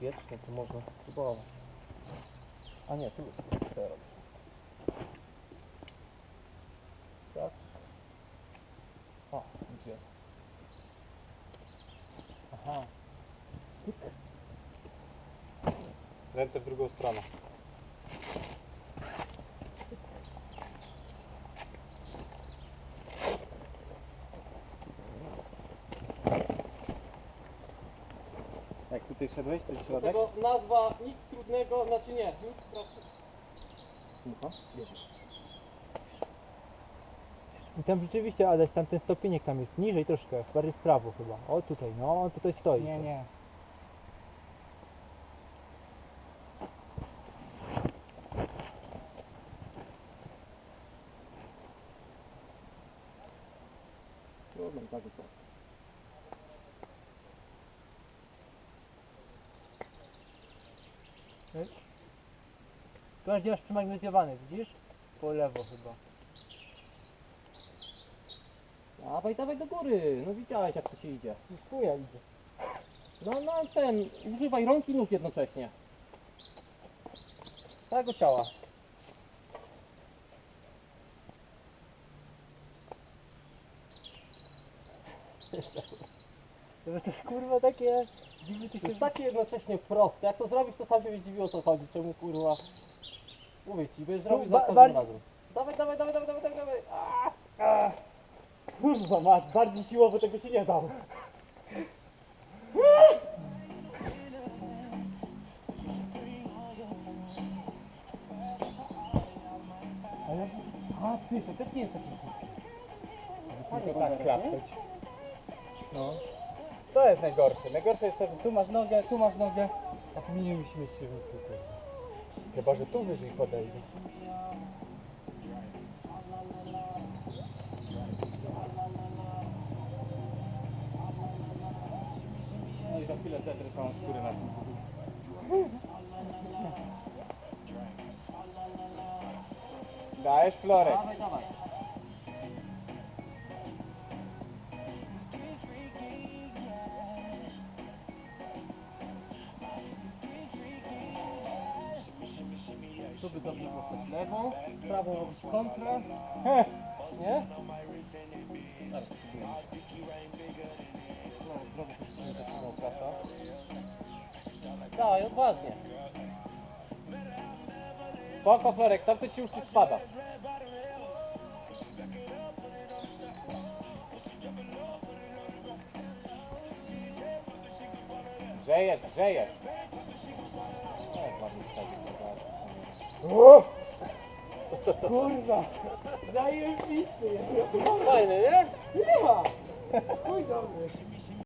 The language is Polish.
bezpiecznie, to można spróbować. A nie, tu jest. Co ja robię? Tak. O, gdzie? Aha. Cyk. Ręce w drugą stronę. Jak tutaj szedłeś, jest środek? Tego nazwa nic trudnego, znaczy nie, nic strasznego. Aha. I tam rzeczywiście, Adaś, tam ten stopieniek tam jest niżej troszkę, bardziej w prawo chyba. O tutaj, no, on tutaj stoi. Nie, nie. Trudno, tak jest łatwo. Tu masz przymagnetyzowany, widzisz? Po lewo chyba. Dawaj, dawaj do góry. No widziałeś jak to się idzie. Już chuja idzie. No, no ten, używaj rąk i nóg jednocześnie. Całego ciała. To jest kurwa takie... To jest takie jednocześnie proste. Jak to zrobisz, to sam się będzie dziwił o co chodzi. Czemu kurwa... Mówię ci, będziesz robił za każdym razem. Dawaj, dawaj, dawaj, dawaj, dawaj, dawaj, dawaj. A! Kurwa mat, bardziej siłowo tego się nie dało. Ale... A ty, to też nie jest taki głupi. Tylko tak klapnąć. No. To jest najgorsze. Najgorsze jest to, że Tu masz nogę, tu masz nogę. A powinieneś mieć się tu kurwa. chyba, że tu wyżej podejdzie. No i za chwilę też rysową skórę na tym. Dajesz florek. Dawaj, dawaj. Tu by dobrze było stać lewą, prawą robić kontrę. Heh. Nie? Spróbujemy. No, zrobię to też samą prasa. Dawaj, odważnie. Spoko florek, tam to ci już nie spada. Grzejesz, grzejesz. Dobra. Kurwa! Zajebisty jest. Fajny, nie? Nie ma! Chuj dobry.